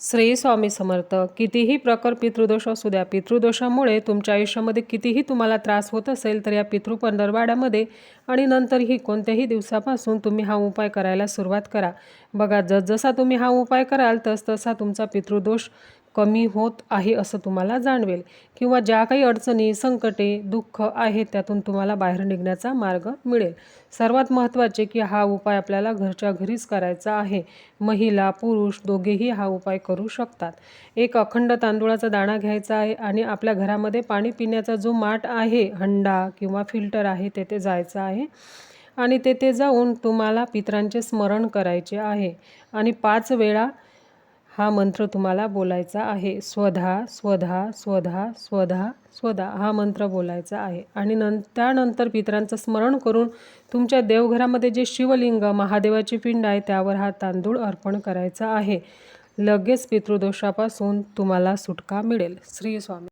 श्री स्वामी समर्थ कितीही प्रकर पितृदोष असू द्या पितृदोषामुळे तुमच्या आयुष्यामध्ये कितीही तुम्हाला त्रास होत असेल तर या पितृ पंधरवाड्यामध्ये आणि नंतरही कोणत्याही दिवसापासून तुम्ही हा उपाय करायला सुरुवात करा. बघा जसजसा तुम्ही हा उपाय कराल तसतसा तुमचा पितृदोष कमी होत आहे असं तुम्हाला जाणवेल. किंवा ज्या काही अडचणी संकटे दुःख आहेत त्यातून तुम्हाला बाहेर निघण्याचा मार्ग मिळेल. सर्वात महत्त्वाचे की हा उपाय आपल्याला घरच्या घरीच करायचा आहे. महिला पुरुष दोघेही हा उपाय करू शकतात. एक अखंड तांदूळाचा दाणा घ्यायचा आहे आणि आपल्या घरामध्ये पाणी पिण्याचा जो माठ आहे हंडा किंवा फिल्टर आहे तेथे जायचं आहे. आणि तेथे जाऊन तुम्हाला पितरांचे स्मरण करायचे आहे. आणि पाच वेळा हा मंत्र तुम्हाला बोलायचा आहे. स्वधा स्वधा स्वधा स्वधा स्वधा हा मंत्र बोलायचा आहे. आणि नं त्यानंतर पितरांचं स्मरण करून तुमच्या देवघरामध्ये जे शिवलिंग महादेवाची पिंड आहे त्यावर हा तांदूळ अर्पण करायचा आहे. लगेच पितृदोषापासून तुम्हाला सुटका मिळेल. श्री स्वामी